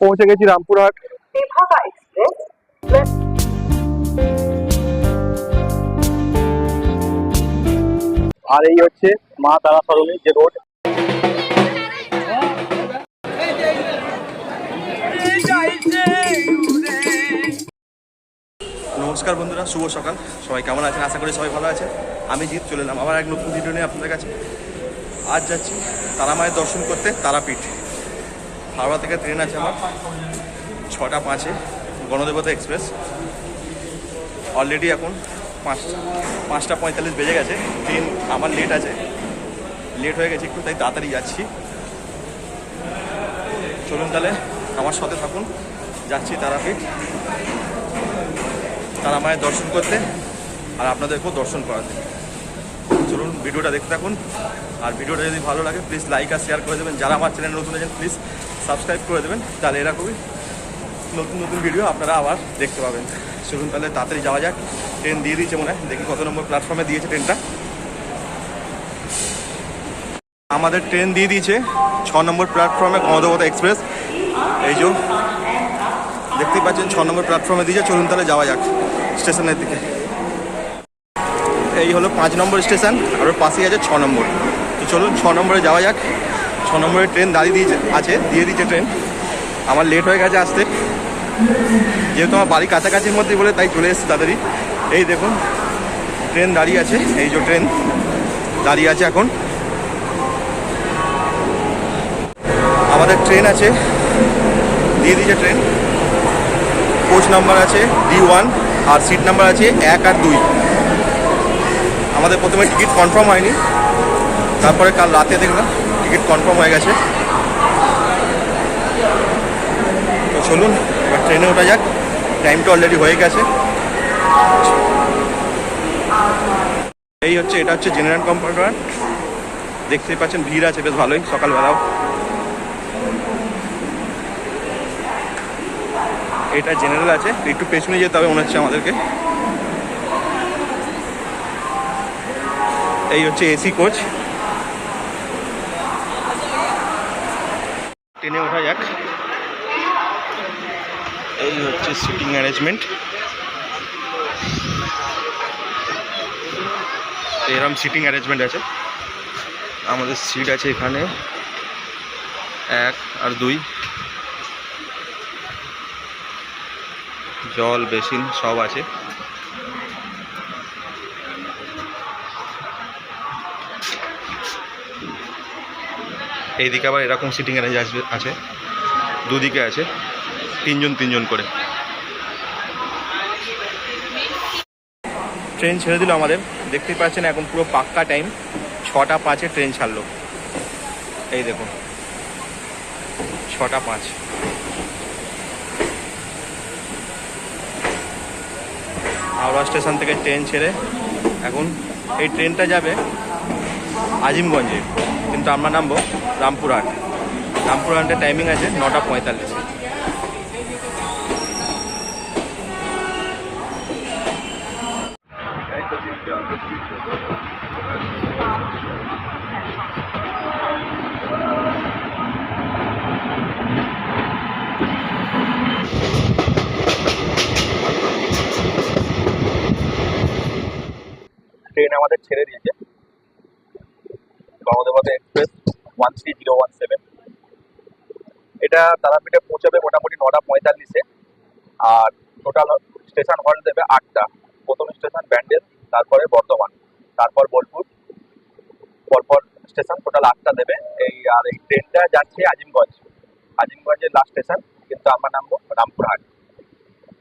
পৌঁছে গেছি রামপুরহাট। আর এই হচ্ছে মা তারা সরণী যে রোড। নমস্কার বন্ধুরা, শুভ সকাল। সবাই কেমন আছেন? আশা করি সবাই ভালো আছেন। আমি জিৎ চলে এলাম আবার এক নতুন ভিডিও নিয়ে আপনাদের কাছে। আজ যাচ্ছি তারা মায়ের দর্শন করতে তারাপীঠ। হাওড়া থেকে ট্রেন আছে আমার। ছটা পাঁচে, গণদেবতা এক্সপ্রেস। অলরেডি এখন পাঁচটা পাঁচটা পঁয়তাল্লিশ বেজে গেছে। ট্রেন আমার লেট আছে। লেট হয়ে গেছে একটু, তাই তাড়াতাড়ি যাচ্ছি। চলুন তাহলে আমার সাথে থাকুন। যাচ্ছি তারাপীঠ। তারা মায়ের দর্শন করতে আর আপনাদেরকেও দর্শন করাতে। চলুন ভিডিওটা দেখতে থাকুন। আর ভিডিওটা যদি ভালো লাগে প্লিজ লাইক আর শেয়ার করে দেবেন। যারা আমার চ্যানেল নতুন আছেন প্লিজ সাবস্ক্রাইব করে দেবেন। তাহলে এরকমই নতুন নতুন ভিডিও আপনারা আবার দেখতে পাবেন। চলুন তাহলে তাড়াতাড়ি যাওয়া যাক। ট্রেন দিয়ে দিয়েছে মনে হয়। দেখি কত নম্বর প্ল্যাটফর্মে দিয়েছে ট্রেনটা আমাদের ট্রেন দিয়ে দিয়েছে ছ নম্বর প্ল্যাটফর্মে গণদেবতা এক্সপ্রেস এই যে দেখতেই পাচ্ছেন, ছ নম্বর প্ল্যাটফর্মে দিয়েছে। চলুন তাহলে যাওয়া যাক। স্টেশনের দিকে। এই হলো পাঁচ নম্বর স্টেশন, আর ওর পাশেই আছে ছ নম্বর। তো চলুন, ছ নম্বরে যাওয়া যাক। ছ নম্বরের ট্রেন দাঁড়িয়ে দিয়েছে, আছে, দিয়ে দিয়েছে ট্রেন। আমার লেট হয়ে গেছে আসতে। যেহেতু আমার বাড়ি কাছাকাছির মধ্যে বলে তাই চলে এসেছি তাড়াতাড়ি। এই দেখুন, ট্রেন দাঁড়িয়ে আছে, এই যে ট্রেন দাঁড়িয়ে আছে এখন। আমাদের ট্রেন আছে, দিয়ে দিয়েছে ট্রেন। কোচ নাম্বার আছে, ডি ওয়ান। আর সিট নাম্বার আছে এক আর দুই। আমাদের প্রথমে টিকিট কনফার্ম হয়নি। তারপরে কাল রাতে দেখলাম টিকিট কনফার্ম হয়ে গেছে। তো চলুন, এবার ট্রেনে ওঠা যাক। টাইমটা অলরেডি হয়ে গেছে। এই হচ্ছে, এটা হচ্ছে জেনারেল কম্পার্টমেন্ট দেখতেই পাচ্ছেন, ভিড় আছে, বেশ ভালোই, সকালবেলাও। এটা জেনারেল আছে। একটু পেছনে যেতে হবে মনে হচ্ছে আমাদেরকে। এই হচ্ছে এসি কোচ ট্রেনে ওঠা যাক। এই হচ্ছে সিটিং অ্যারেঞ্জমেন্ট এরম সিটিং অ্যারেঞ্জমেন্ট আছে। আমাদের সিট আছে এখানে। এক আর দুই। জল, বেসিন সব আছে। এইদিকে আবার এরকম সিটিং অ্যারেঞ্জ আসবে, আছে। দুদিকে আছে, তিনজন তিনজন করে। ট্রেন ছেড়ে দিল আমাদের। দেখতেই পাচ্ছেন এখন পুরো পাক্কা টাইম ছটা পাঁচে ট্রেন ছাড়লো। এই দেখুন। ছটা পাঁচ। হাওড়া স্টেশন থেকে ট্রেন ছেড়ে এখন এই ট্রেনটা যাবে আজিমগঞ্জে। কিন্তু আমরা নামবো রামপুরহাট। রামপুরহাটের টাইমিং আছে নটা পঁয়তাল্লিশ। ট্রেন আমাদের ছেড়ে দিয়েছে। Ganadevta express one three zero one seven. এটা তারাপীঠে পৌঁছাবে মোটামুটি নটা পঁয়তাল্লিশে। আর টোটাল স্টেশন হল্ট দেবে আটটা। প্রথম স্টেশন ব্যান্ডেল, তারপরে বর্ধমান। তারপর বোলপুর। পরপর স্টেশন টোটাল আটটা দেবে। এই, আর এই ট্রেনটা যাচ্ছে আজিমগঞ্জ। আজিমগঞ্জের লাস্ট স্টেশন কিন্তু আমরা নামবো রামপুরহাট।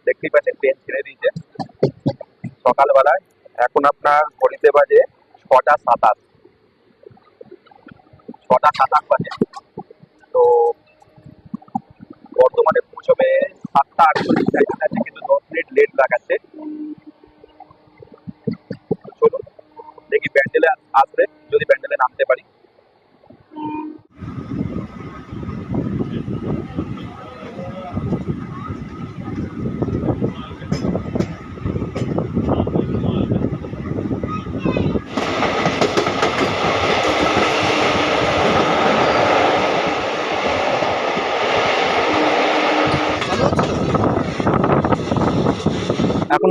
দেখতেই পাচ্ছেন, ট্রেন ছেড়ে দিয়েছে। সকালবেলায় এখন আপনার ঘড়িতে বাজে ছটা সাতাশ। ছটা সাতাশ বাজে। তো বর্তমানে পৌঁছবে সাতটা আটচল্লিশ আছে কিন্তু দশ মিনিট লেট লাগাচ্ছে। চলুন, দেখি প্যান্ডেলে আসবে। যদি প্যান্ডেলে নামতে পারি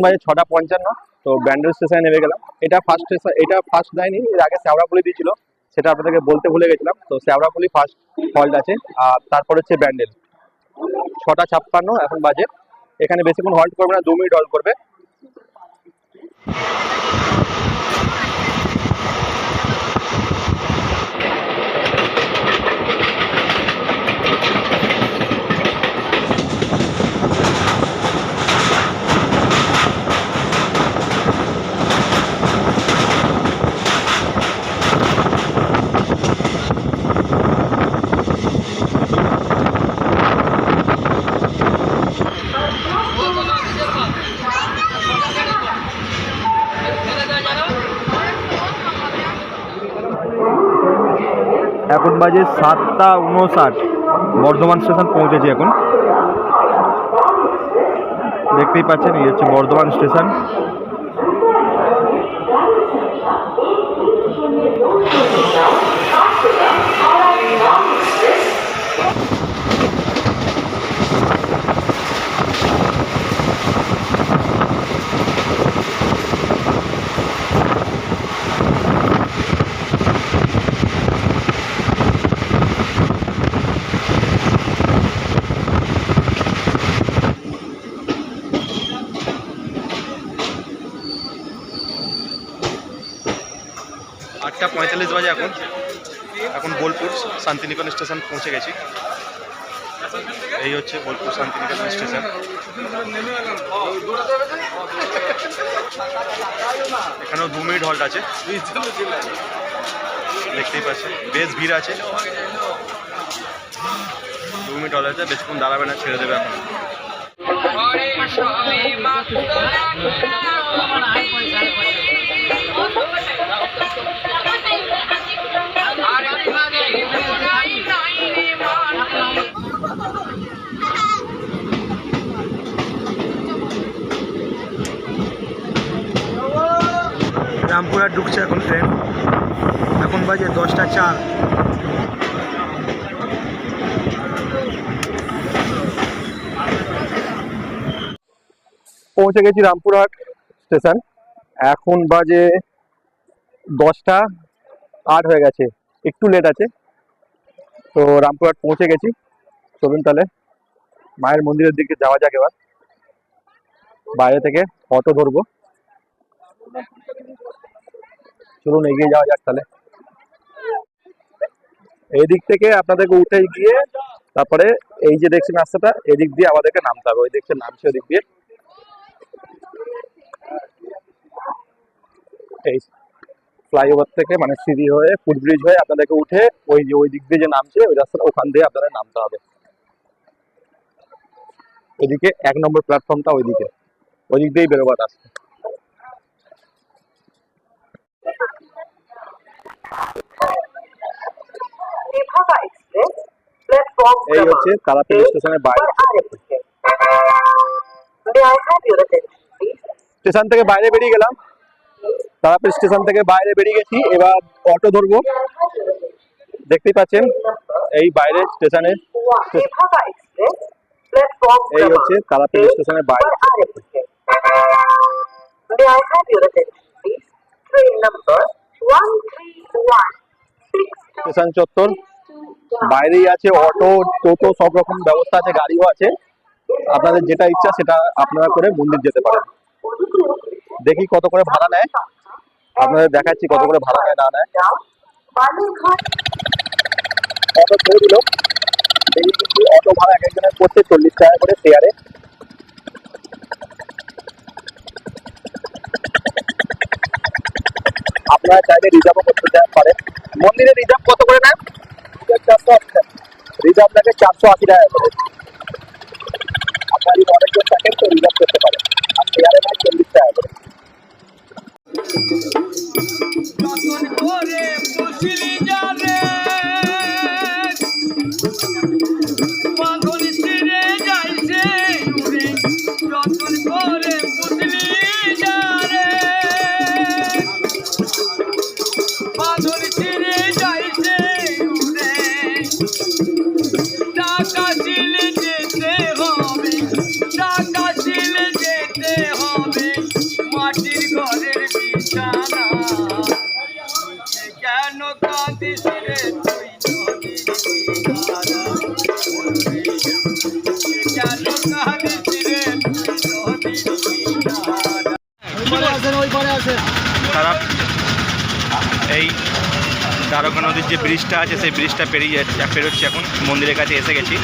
বাজে ছটা পঞ্চান্ন, তো ব্যান্ডেল স্টেশনে নেমে গেলাম। এটা ফার্স্ট স্টেশন এটা ফার্স্ট দেয়নি এর আগে শ্যাওড়াপুলি দিয়েছিল, সেটা আপনাদেরকে বলতে ভুলে গেছিলাম। তো শ্যাওড়াপুলি ফার্স্ট ফল্ট আছে, আর তারপর হচ্ছে ব্যান্ডেল। ছটা ছাপ্পান্ন, এখন বাজে। এখানে বেশিক্ষণ হল্ট করবে না, দু মিনিট হল্ট করবে এখন বাজে সাতটা উনষাট বর্ধমান স্টেশন পৌঁছেছি এখন। দেখতেই পাচ্ছেন এই হচ্ছে বর্ধমান স্টেশন আটটা পঁয়তাল্লিশ বাজে এখন এখন বোলপুর শান্তিনিকেতন স্টেশন পৌঁছে গেছি। এই হচ্ছে বোলপুর শান্তিনিকেতন স্টেশন। এখানেও দু মিনিট হল্ট আছে। দেখতেই পাচ্ছেন, বেশ ভিড় আছে। দু মিনিট হল্ট আছে, বেশিক্ষণ দাঁড়াবে না, ছেড়ে দেবে এখন। রামপুরহাট ঢুকছে এখন ট্রেন এখন বাজে দশটা চার। পৌঁছে গেছি রামপুরহাট স্টেশন। এখন বাজে দশটা আট হয়ে গেছে, একটু লেট আছে। তো রামপুরহাট পৌঁছে গেছি চলুন তাহলে মায়ের মন্দিরের দিকে যাওয়া যাক এবার। বাইরে থেকে অটো ধরবো। চলুন এগিয়ে যাওয়া যাক তাহলে। এই দিক থেকে আপনাদেরকে উঠে গিয়ে তারপরে এই যে দেখছেন রাস্তাটা, এদিক দিয়ে আমাদেরকে নামতে হবে। ওই দেখছেন নামছে ওদিক দিয়ে। এই ফ্লাইওভার থেকে মানে সিঁড়ি হয়ে ফুটব্রিজ হয়ে আপনাদেরকে উঠে ওই যে ওই দিক দিয়ে যে নামছে, ওই রাস্তাটা ওখান দিয়ে আপনাদের নামতে হবে। ওইদিকে এক নম্বর প্ল্যাটফর্মটা ওইদিকে। ওই দিক দিয়েই বেরোবার রাস্তা। এই হচ্ছে তারাপীঠ স্টেশনের বাইরে? স্টেশন থেকে বাইরে বেরিয়ে গেলাম তারাপীঠ স্টেশন থেকে বাইরে বেরিয়ে গেছি এবার অটো ধরবো দেখতেই পাচ্ছেন এই বাইরে স্টেশনে One Vibhava Express, platform এই হচ্ছে তারাপীঠ স্টেশনের বাইরে. May I have your attention, please? Train number station চত্বর। বাইরেই আছে অটো, টোটো, সব রকম ব্যবস্থা আছে, গাড়িও আছে। আপনাদের যেটা ইচ্ছা সেটা আপনারা করে মন্দির যেতে পারেন। দেখি কত করে ভাড়া নেয়। আপনাদের দেখাচ্ছি কত করে ভাড়া নেয়, না নেয়। অটো ছেড়ে দিল। অটো ভাড়া এক একজনের পড়ছে চল্লিশ টাকা করে শেয়ারে আপনারা চাইলে রিজার্ভও করতে পারেন। মন্দিরে রিজার্ভ কত করে নেন চারশো আশি রিজার্ভ লাগে চারশো আশি টাকা করে। আপনার অনেকজন থাকেন তো রিজার্ভ করতে পারেন। তারা এই দ্বারকা নদীর যে ব্রিজটা আছে সেই ব্রিজটা পেরিয়ে যাচ্ছে পেরোচ্ছি এখন। মন্দিরের কাছে এসে গেছি।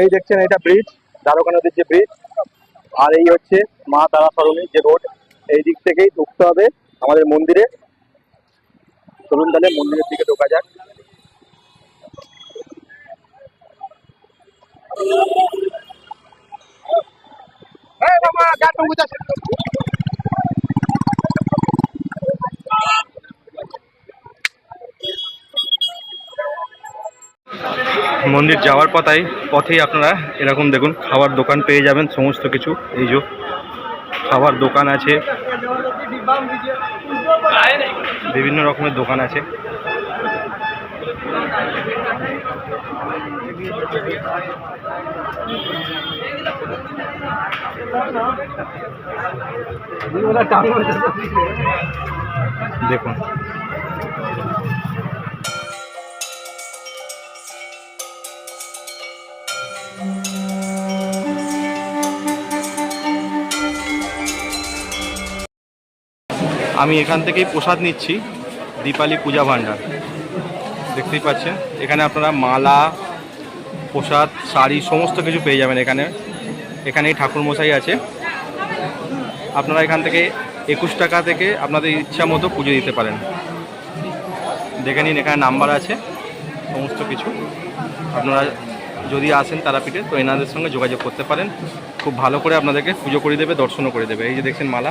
এই দেখছেন এটা ব্রিজ দ্বারকা নদীর যে ব্রিজ। আর এই হচ্ছে মা তারা সরণির যে রোড। এই দিক থেকেই ঢুকতে হবে আমাদের মন্দিরে। চলুন তাহলে মন্দিরের দিকে ঢোকা যাক। মন্দির যাওয়ার পথায় পথেই আপনারা এরকম দেখুন, খাবার দোকান পেয়ে যাবেন, সমস্ত কিছু। এই যে, খাবার দোকান আছে। বিভিন্ন রকমের দোকান আছে। দেখুন। আমি এখান থেকেই প্রসাদ নিচ্ছি দীপালি পূজা ভাণ্ডার। দেখতেই পাচ্ছেন। এখানে আপনারা মালা, প্রসাদ, শাড়ি, সমস্ত কিছু পেয়ে যাবেন এখানে। এখানেই ঠাকুর মশাই আছে। আপনারা এখান থেকে একুশ টাকা থেকে আপনাদের ইচ্ছা মতো পুজো দিতে পারেন। দেখে নিন, এখানে নাম্বার আছে, সমস্ত কিছু। আপনারা যদি আসেন তারাপীঠে, তো এনাদের সঙ্গে যোগাযোগ করতে পারেন। খুব ভালো করে আপনাদেরকে পুজো করে দেবে, দর্শনও করে দেবে। এই যে দেখছেন মালা।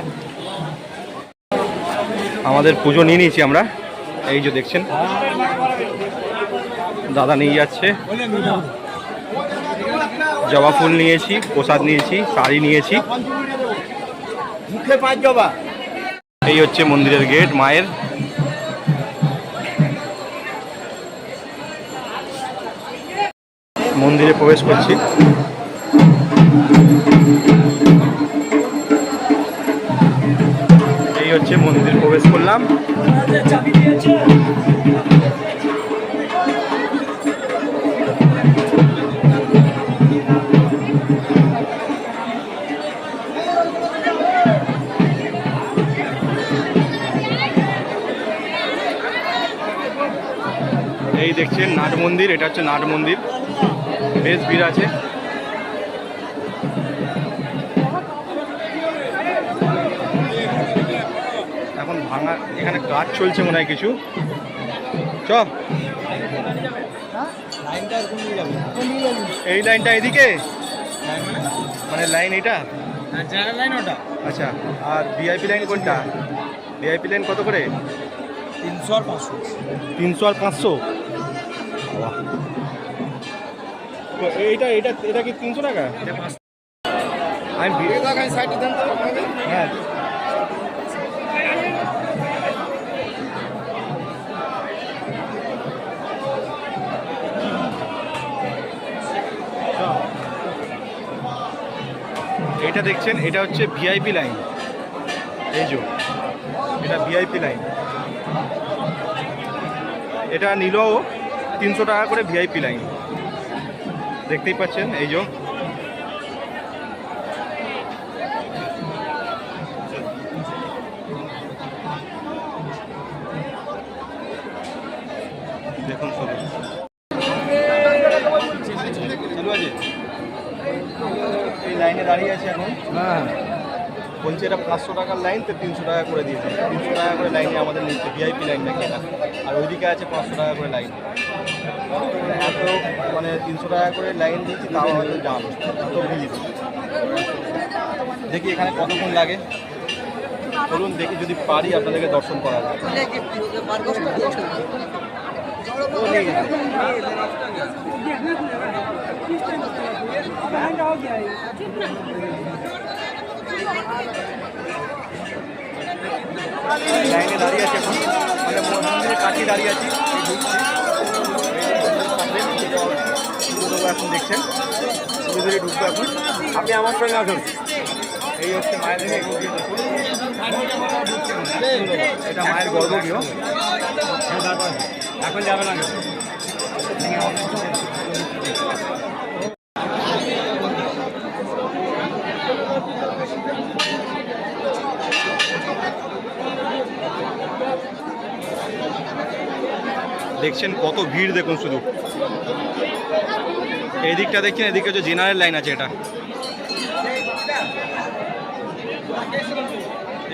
আমাদের পুজো নিয়ে নিয়েছি আমরা। এই যে দেখছেন দাদা নিয়ে যাচ্ছে। জবা ফুল নিয়েছি, প্রসাদ নিয়েছি, শাড়ি নিয়েছি। এই হচ্ছে মন্দিরের গেট, মায়ের। মন্দিরে প্রবেশ করছি। এই হচ্ছে মন্দির, প্রবেশ করলাম। মন্দির এটা হচ্ছে নাট মন্দির বেশ ভিড় আছে। এখন ভাঙা এখানে কাজ চলছে মনে হয় কিছু। চ এই লাইনটা এদিকে? মানে লাইন এটা আচ্ছা আর ভিআইপি লাইন কোনটা? ভিআইপি লাইন কত করে? তিনশো আর পাঁচশো। তিনশো আর পাঁচশো? এইটা এটা এটা কি তিনশো টাকা? আমি ভিড়ে হ্যাঁ। এটা দেখছেন এটা হচ্ছে ভিআইপি লাইন এই যে এটা ভিআইপি লাইন এটা নিল তিনশো টাকা করে ভিআইপি লাইন দেখতেই পাচ্ছেন এই যে দেখুন সব চালু আছে এই লাইনে দাঁড়িয়ে আছে এখন হ্যাঁ বলছে এটা পাঁচশো টাকার লাইন তো তিনশো টাকা করে দিয়েছে তিনশো টাকা করে লাইনে আমাদের নিচ্ছে ভিআইপি লাইন নাকি এটা? আর ওইদিকে আছে পাঁচশো টাকা করে লাইন এত মানে তিনশো টাকা করে লাইন দিয়েছি তাও হয়তো জাম ভিড় দেখি এখানে কতক্ষণ লাগে। চলুন দেখি যদি পারি আপনাদেরকে দর্শন করা যায় লাইনে দাঁড়িয়ে আছে এখন। মানে মন্দিরের কাছে দাঁড়িয়ে আছি এখন দেখছেন। ধীরে ঢুকবো এখন। আপনি আমার সঙ্গে আসুন। এই হচ্ছে মায়ের এটা মায়ের গর্ভগৃহ। এখন যাবে না। দেখছেন কত ভিড় দেখুন শুধু। এই দিকটা দেখছেন, এদিকে হচ্ছে জেনারেল লাইন আছে এটা।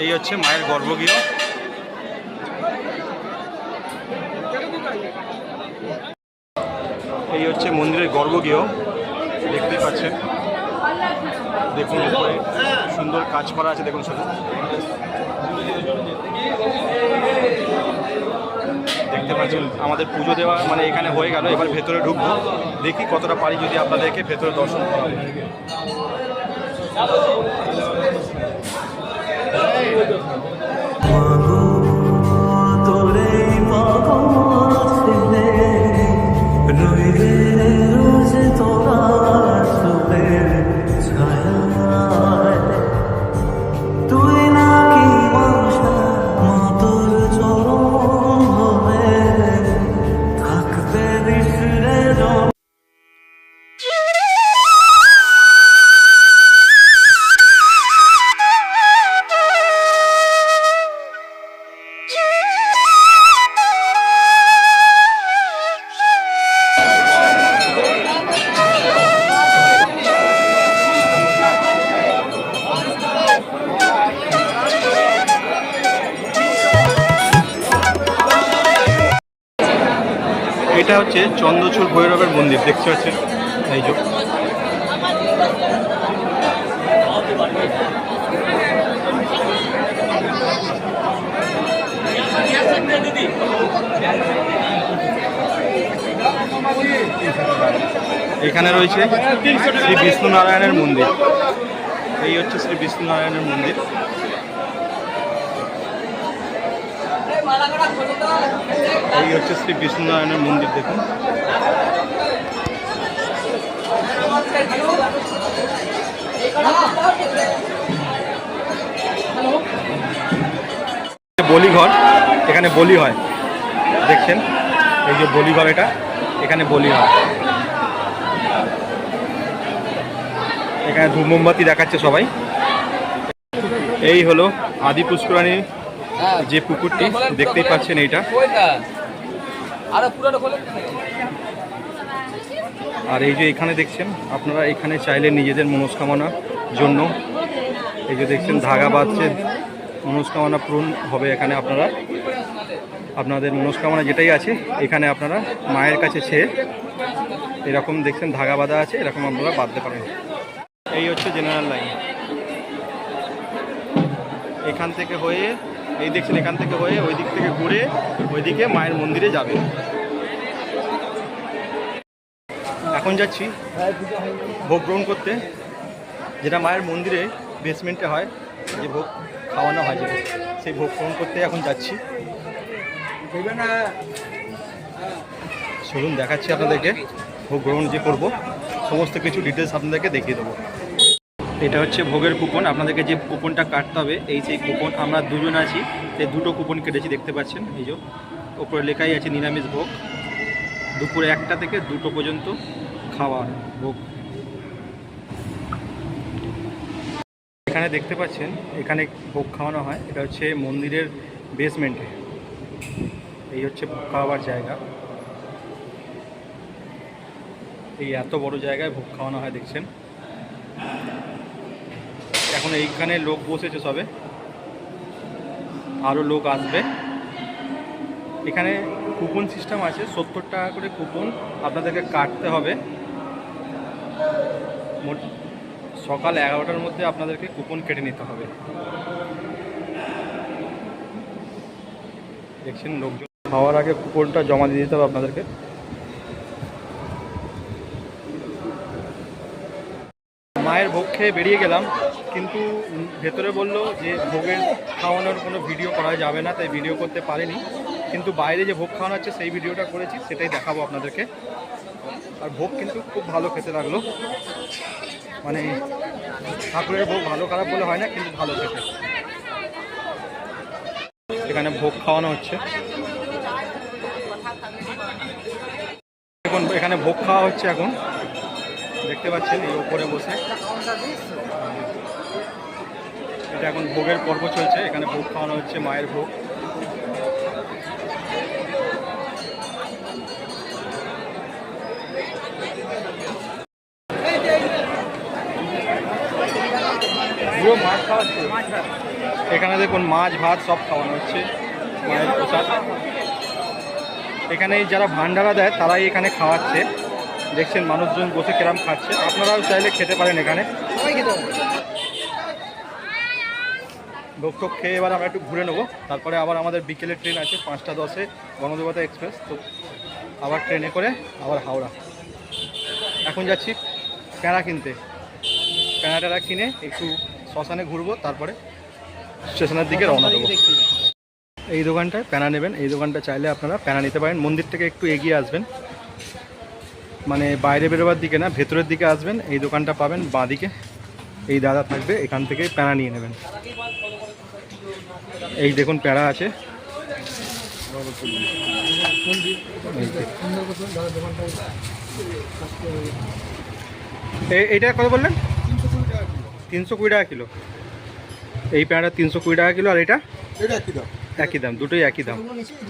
এই হচ্ছে মায়ের গর্ভগৃহ। এই হচ্ছে মন্দিরের গর্ভগৃহ, দেখতেই পাচ্ছেন। দেখুন সুন্দর কাজ করা আছে, দেখুন শুধু। দেখতে পাচ্ছেন, আমাদের পুজো দেওয়া মানে এখানে হয়ে গেল, এবার ভেতরে ঢুকবো, দেখি কতটা পারি যদি আপনাদেরকে ভেতরে দর্শন করা এটা হচ্ছে চন্দ্রচূড় ভৈরবের মন্দির, দেখতে পাচ্ছেন? এই যে। এখানে রয়েছে শ্রী বিষ্ণু নারায়ণের মন্দির। এই হচ্ছে শ্রী বিষ্ণু নারায়ণের মন্দির। এই হচ্ছে শ্রী বিষ্ণু নারায়ণের মন্দির দেখুন। বলিঘর, এখানে বলি হয়। দেখছেন? এই যে বলিঘর এটা, এখানে বলি হয়। এখানে ধূপ মোমবাতি দেখাচ্ছে সবাই। এই হলো আদি পুষ্করাণী যে পুকুরটি, দেখতেই পাচ্ছেন এইটা। আরে এই যে এখানে দেখছেন, আপনারা এখানে চাইলে নিজেদের মনস্কামনার জন্য এই যে দেখছেন, ধাগা বাঁধছে। মনস্কামনা পূরণ হবে এখানে আপনারা। আপনাদের মনস্কামনা যেটাই আছে, এখানে আপনারা মায়ের কাছে চেয়ে এরকম দেখছেন, ধাগা বাঁধা আছে, এরকম আপনারা বাঁধতে পারেন। এই হচ্ছে জেনারেল লাইন এখান থেকে হয়ে এই দেখছেন এখান থেকে হয়ে ওই দিক থেকে ঘুরে ওইদিকে মায়ের মন্দিরে যাবে। এখন যাচ্ছি ভোগ গ্রহণ করতে, যেটা মায়ের মন্দিরে বেসমেন্টে হয়, যে ভোগ খাওয়ানো হয় যেটা, সেই ভোগ গ্রহণ করতে এখন যাচ্ছি। চলুন দেখাচ্ছি আপনাদেরকে, ভোগ গ্রহণ যে করব, সমস্ত কিছু ডিটেলস আপনাদেরকে দেখিয়ে দেবো। এটা হচ্ছে ভোগের কুপন। আপনাদেরকে যে কুপনটা কাটতে হবে, এই সেই কুপন আমরা দুজন আছি, সেই দুটো কুপন কেটেছি, দেখতে পাচ্ছেন? এই যে ওপরে লেখাই আছে নিরামিষ ভোগ। দুপুরে একটা থেকে দুটো পর্যন্ত খাওয়ার ভোগ। এখানে দেখতে পাচ্ছেন, এখানে ভোগ খাওয়ানো হয়। এটা হচ্ছে মন্দিরের বেসমেন্টে এই হচ্ছে ভোগ খাওয়াবার জায়গা। এই এত বড় জায়গায় ভোগ খাওয়ানো হয়, দেখছেন? এখন এইখানে লোক বসেছে সবে। আরও লোক আসবে। এখানে কুপন সিস্টেম আছে, সত্তর টাকা করে কুপন আপনাদেরকে কাটতে হবে। মোট সকাল এগারোটার মধ্যে আপনাদেরকে কুপন কেটে নিতে হবে। দেখছেন লোকজন। খাওয়ার আগে কুপনটা জমা দিয়ে দিতে হবে আপনাদেরকে। মায়ের ভোগ খেয়ে বেরিয়ে গেলাম, কিন্তু ভেতরে বলল যে ভোগের খাওয়ানোর কোনো ভিডিও করা যাবে না, তাই ভিডিও করতে পারেনি। কিন্তু বাইরে যে ভোগ খাওয়ানো হচ্ছে, সেই ভিডিওটা করেছি, সেটাই দেখাবো আপনাদেরকে। আর ভোগ কিন্তু খুব ভালো খেতে লাগল। মানে ঠাকুরের ভোগ ভালো খারাপ বলে হয় না, কিন্তু ভালো খেতে। এখানে ভোগ খাওয়ানো হচ্ছে। এখন এখানে ভোগ খাওয়া হচ্ছে এখন। দেখতে পাচ্ছেন এই ওপরে বসে। এটা এখন ভোগের পর্ব চলছে, এখানে ভোগ খাওয়ানো হচ্ছে, মায়ের ভোগ। খাওয়াচ্ছে এখানে দেখুন, মাছ, ভাত সব খাওয়ানো হচ্ছে, মায়ের প্রসাদ। এখানে যারা ভান্ডারা দেয়, তারাই এখানে খাওয়াচ্ছে। দেখছেন মানুষজন বসে কেরাম খাচ্ছে। আপনারাও চাইলে খেতে পারেন এখানে। ভোগ টোগ খেয়ে এবার আমরা একটু ঘুরে নেব। তারপরে আবার আমাদের বিকেলের ট্রেন আছে পাঁচটা দশে গণদেবতা এক্সপ্রেস। তো আবার ট্রেনে করে আবার হাওড়া। এখন যাচ্ছি প্যাঁড়া কিনতে। প্যাঁড়া কিনে একটু শ্মশানে ঘুরবো, তারপরে স্টেশনের দিকে রওনা দেবো। এই দোকানটায় প্যানা নেবেন। এই দোকানটা চাইলে আপনারা প্যানা নিতে পারেন। মন্দির থেকে একটু এগিয়ে আসবেন। মানে বাইরে বেরোবার দিকে না, ভেতরের দিকে আসবেন, এই দোকানটা পাবেন বাঁ দিকে এই দাদা থাকবে, এখান থেকে প্যানা নিয়ে নেবেন। এই দেখুন প্যাড়া আছে। এইটা কত বললেন? তিনশো কুড়ি টাকা কিলো। এই প্যাঁড়া তিনশো কুড়ি টাকা কিলো, আর এটা? একই দাম দুটোই একই দাম।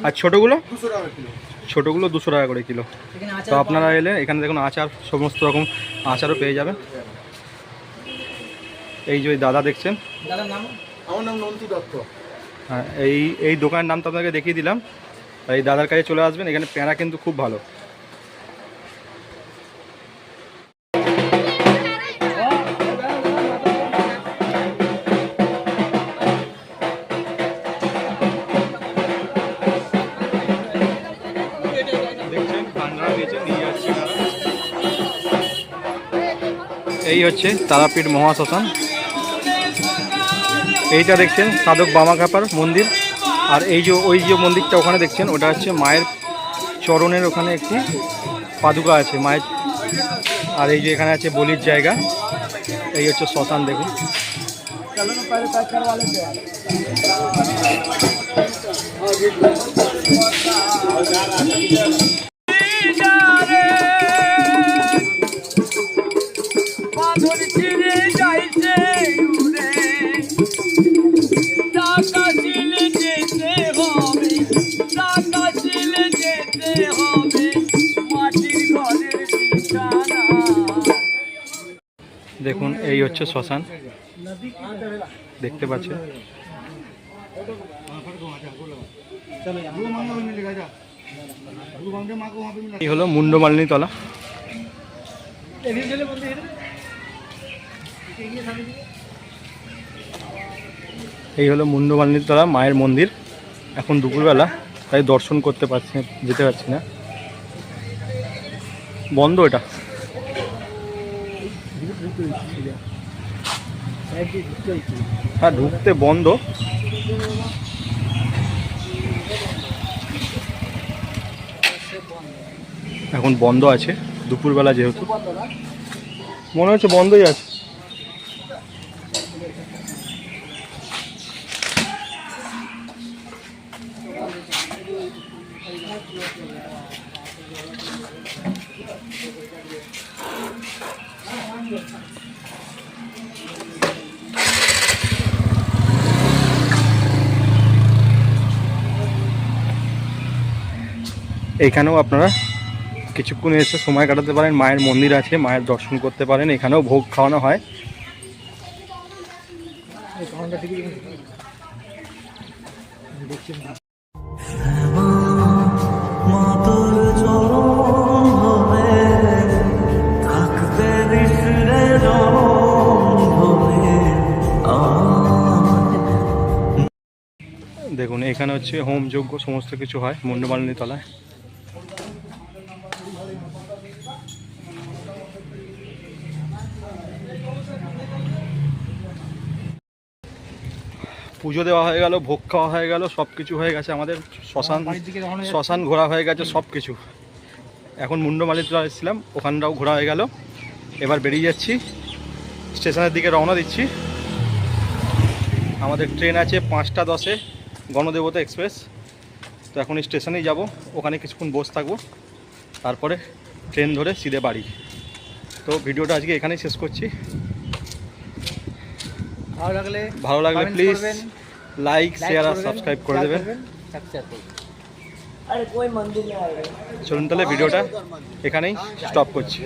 আর ছোটোগুলো? ছোটোগুলো দুশো টাকা করে কিলো। তো আপনারা এলে এখানে দেখুন আচার সমস্ত রকম আচারও পেয়ে যাবেন। এই যে ওই দাদা দেখছেন? আমার নাম নন্তু দত্ত। হ্যাঁ এই এই দোকানের নাম তো আপনাকে দেখিয়ে দিলাম। এই দাদার কাছে চলে আসবেন এখানে প্যাঁড়া কিন্তু খুব ভালো। হচ্ছে তারাপীঠ মহাশ্মশান। এইটা দেখছেন সাধক বামাখাপার মন্দির। আর এই যে, ওই যে মন্দিরটা ওখানে দেখছেন, ওটা হচ্ছে মায়ের চরণের ওখানে একটি পাদুকা আছে, মায়ের। আর এই যে এখানে আছে বলির জায়গা। এই হচ্ছে শ্মশান দেখুন। দেখুন, এই হচ্ছে শ্মশান। দেখতে পাচ্ছেন। এই হলো মুন্ডমালিনী তলা এই হলো মুন্ডমালিনী তলা মায়ের মন্দির। এখন দুপুরবেলা, তাই দর্শন করতে পারছি যেতে পারছি না। বন্ধ এটা। হ্যাঁ ঢুকতে বন্ধ। এখন বন্ধ আছে দুপুরবেলা যেহেতু। মনে হচ্ছে বন্ধই আছে। এখানেও আপনারা কিছুক্ষণ এসে সময় কাটাতে পারেন। মায়ের মন্দির আছে, মায়ের দর্শন করতে পারেন। এখানেও ভোগ খাওয়ানো হয়। দেখুন, এখানে হচ্ছে হোম যজ্ঞ সমস্ত কিছু হয় মুন্ডমালিনী তলায় পুজো দেওয়া হয়ে গেল ভোগ খাওয়া হয়ে গেল সব কিছু হয়ে গেছে আমাদের শ্মশান শ্মশান ঘোরা হয়ে গেছে সব কিছু এখন মুন্ডমালি চলে এসেছিলাম ওখানটাও ঘোরা হয়ে গেল। এবার বেরিয়ে যাচ্ছি স্টেশনের দিকে রওনা দিচ্ছি। আমাদের ট্রেন আছে পাঁচটা দশে গণদেবতা এক্সপ্রেস। তো এখন স্টেশনেই যাব ওখানে কিছুক্ষণ বসে থাকব। তারপরে ট্রেন ধরে সিধে বাড়ি। তো ভিডিওটা আজকে এখানেই শেষ করছি। ভালো লাগলে ভালো লাগলে প্লিজ লাইক শেয়ার আর সাবস্ক্রাইব করে দেবেন। চলুন তাহলে ভিডিওটা এখানেই স্টপ করছি।